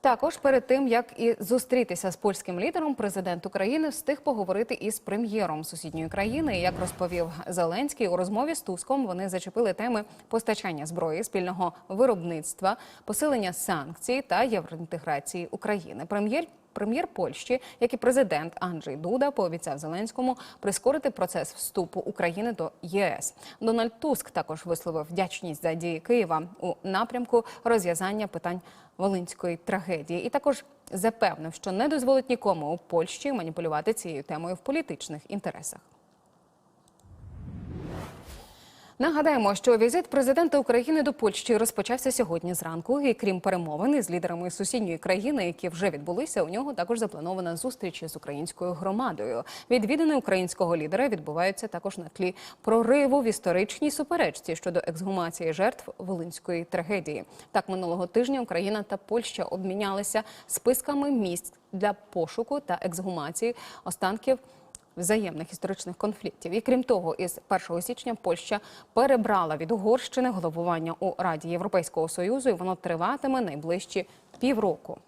Також перед тим як і зустрітися з польським лідером, президент України встиг поговорити із прем'єром сусідньої країни. Як розповів Зеленський у розмові з Туском, вони зачепили теми постачання зброї, спільного виробництва, посилення санкцій та євроінтеграції України. Прем'єр Прем'єр Польщі, як і президент Анджей Дуда, пообіцяв Зеленському прискорити процес вступу України до ЄС. Дональд Туск також висловив вдячність за дії Києва у напрямку розв'язання питань волинської трагедії, і також запевнив, що не дозволить нікому у Польщі маніпулювати цією темою в політичних інтересах. Нагадаємо, що візит президента України до Польщі розпочався сьогодні зранку. І крім перемовин із лідерами сусідньої країни, які вже відбулися, у нього також запланована зустріч з українською громадою. Відвідини українського лідера відбуваються також на тлі прориву в історичній суперечці щодо ексгумації жертв волинської трагедії. Так минулого тижня Україна та Польща обмінялися списками місць для пошуку та ексгумації останків взаємних історичних конфліктів. І крім того, із 1 січня Польща перебрала від Угорщини головування у Раді Європейського союзу, і воно триватиме найближчі півроку.